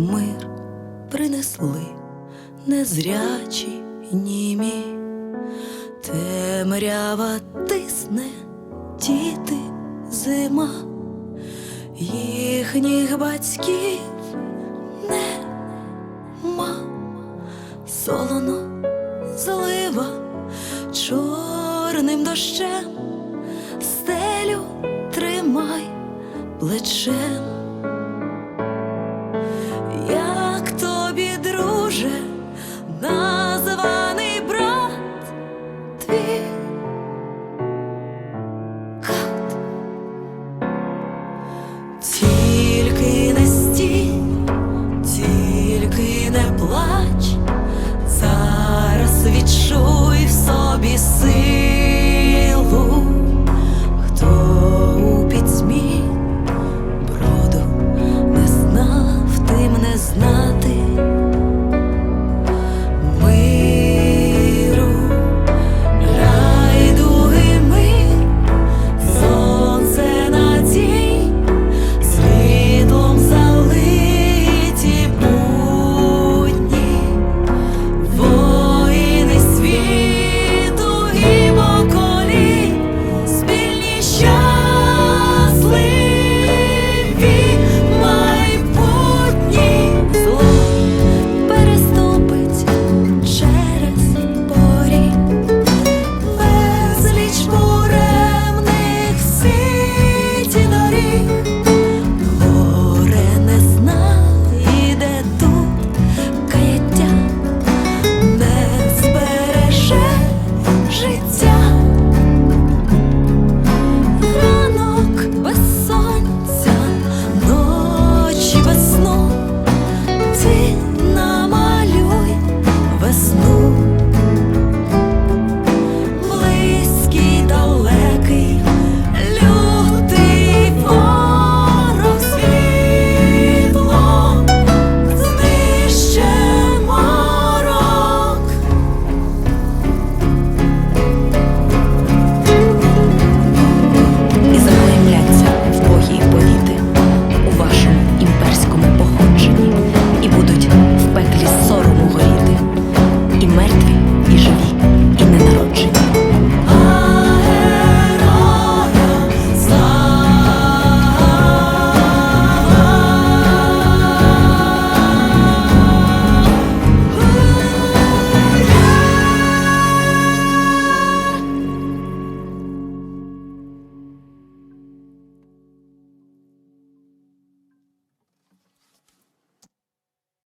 мир принесли незрячі німі, темрява тисне діти зима, їхніх батьків нема, солоно злива чорним дощем, стелю тримай плечем. Tea.